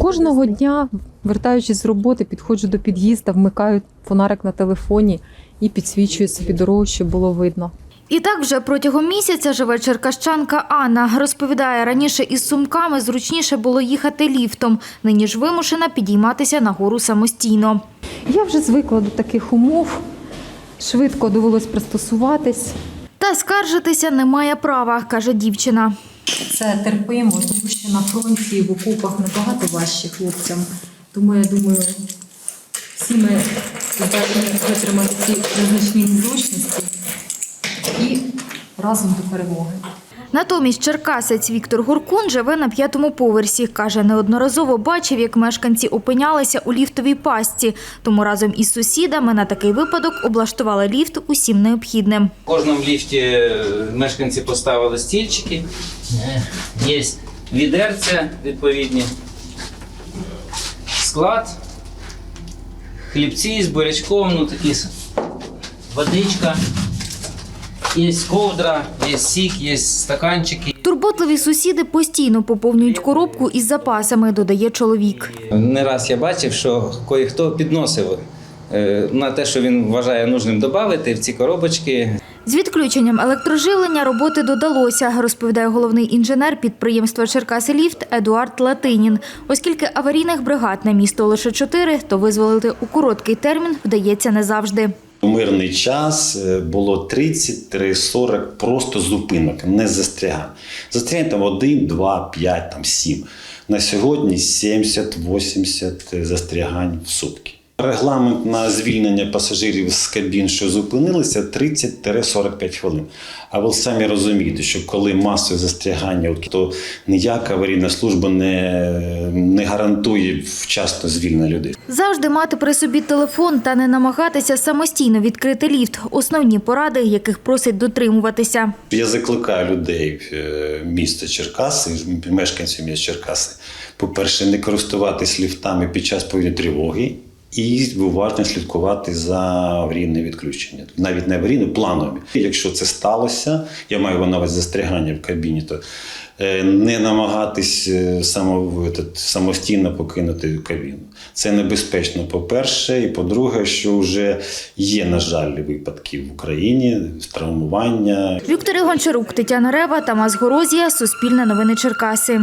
Кожного дня, вертаючись з роботи, підходжу до під'їзду, вмикаю фонарик на телефоні і підсвічую собі дорогу, щоб було видно. І так вже протягом місяця живе черкащанка Анна. Розповідає, раніше із сумками зручніше було їхати ліфтом. Нині ж вимушена підійматися на гору самостійно. Я вже звикла до таких умов, швидко довелось пристосуватись. Та скаржитися немає права, каже дівчина. Це терпимо, тому що на фронті в окопах набагато важче хлопцям. Тому я думаю, всі ми здатні витримати ці незначні незручності і разом до перемоги. Натомість черкасець Віктор Гуркун живе на п'ятому поверсі. Каже, неодноразово бачив, як мешканці опинялися у ліфтовій пастці. Тому разом із сусідами на такий випадок облаштували ліфт усім необхідним. В кожному ліфті е, мешканці поставили стільчики, Е, є відерця відповідні, склад, хлібці з бурячком, ну такі водичка, є ковдра, є сік, є стаканчики. Турботливі сусіди постійно поповнюють коробку із запасами, додає чоловік. Не раз я бачив, що кое-хто підносив е, на те, що він вважає нужним додати в ці коробочки З відключенням електроживлення роботи додалося, розповідає головний інженер підприємства Черкаси Ліфт Едуард Латинін. Оскільки аварійних бригад на місто лише чотири, то визволити у короткий термін вдається не завжди. У мирний час е, було 30-40 просто зупинок, не застрягань. Застрягань там 1, 2, 5, там 7. На сьогодні 70-80 застрягань в сутки. Регламент на звільнення пасажирів з кабін, що зупинилися, 30-45 хвилин. А ви самі розумієте, що коли масове застрягання, то ніяка аварійна служба не, не гарантує вчасно звільнення людей. Завжди мати при собі телефон та не намагатися самостійно відкрити ліфт. Основні поради, яких просить дотримуватися. Я закликаю людей е, міста Черкаси, мешканців міста Черкаси, по-перше, не користуватись ліфтами під час повітряної тривоги і уважно слідкувати за аварійне відключення. Навіть не аварійне, планові. Якщо це сталося, я маю на увазі застрягання в кабіні, то е, не намагатись е, само, самостійно покинути кабіну. Це небезпечно, по-перше, і по-друге, що вже є, на жаль, випадки в Україні травмування, Віктор Гончарук, Тетяна Рева, Тамас Горозія, Суспільне новини Черкаси.